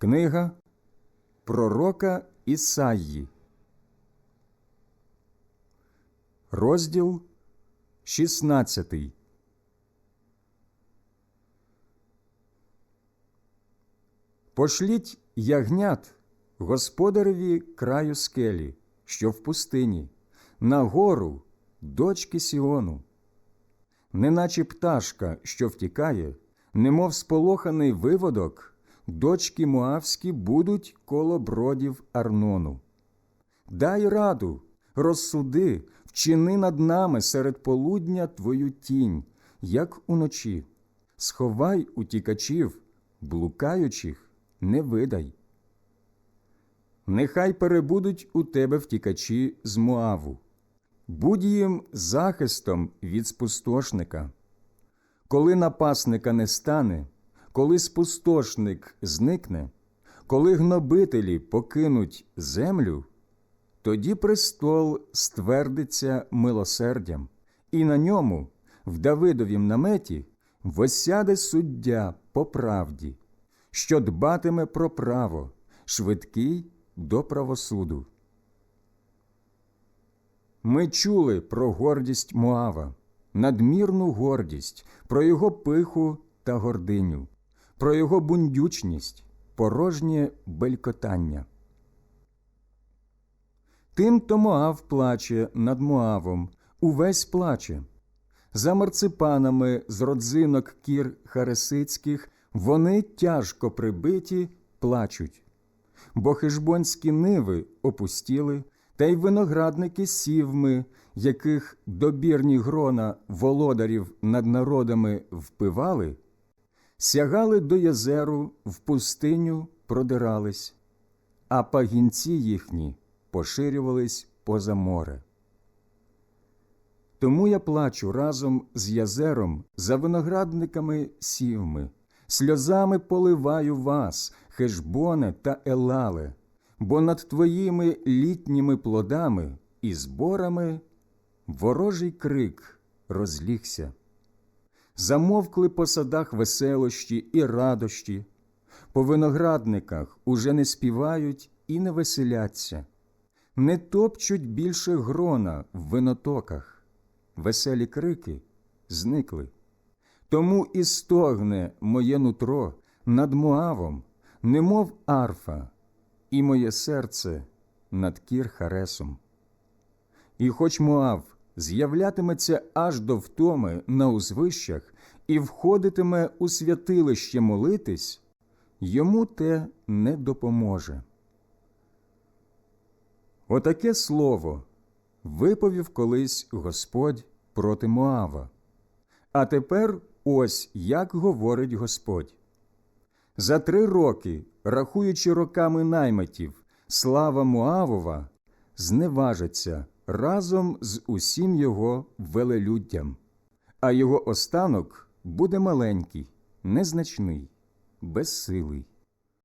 Книга Пророка Ісаї, розділ 16. Пошліть ягнят господареві краю скелі, що в пустині, на гору дочки Сіону. Неначе пташка, що втікає, немов сполоханий виводок, дочки Моавські будуть коло бродів Арнону. Дай раду, розсуди, вчини над нами серед полудня твою тінь, як уночі. Сховай утікачів, блукаючих не видай. Нехай перебудуть у тебе втікачі з Моаву. Будь їм захистом від спустошника. Коли напасника не стане, коли спустошник зникне, коли гнобителі покинуть землю, тоді престол ствердиться милосердям, і на ньому, в Давидовім наметі, восяде суддя по правді, що дбатиме про право, швидкий до правосуду. Ми чули про гордість Моава, надмірну гордість, про його пиху та гординю, про його бундючність, порожнє белькотання. Тим то Моав плаче над Моавом, увесь плаче. За марципанами з родзинок кір харесицьких вони тяжко прибиті плачуть, бо хижбонські ниви опустіли, та й виноградники сівми, яких добірні грона володарів над народами впивали, сягали до єзеру, в пустиню продирались, а пагінці їхні поширювались поза море. Тому я плачу разом з язером за виноградниками сівми, сльозами поливаю вас, Хешбоне та Елале, бо над твоїми літніми плодами і зборами ворожий крик розлігся. Замовкли по садах веселощі і радощі, по виноградниках уже не співають і не веселяться, не топчуть більше грона в винотоках веселі крики зникли. Тому і стогне моє нутро над Моавом, немов арфа, і моє серце над кір Харесом. І хоч Моав з'являтиметься аж до втоми на узвищах і входитиме у святилище молитись, йому те не допоможе. Отаке слово виповів колись Господь проти Моава. А тепер ось як говорить Господь. За три роки, рахуючи роками наймитів, слава Моавова зневажиться разом з усім його велелюддям, а його останок буде маленький, незначний, безсилий.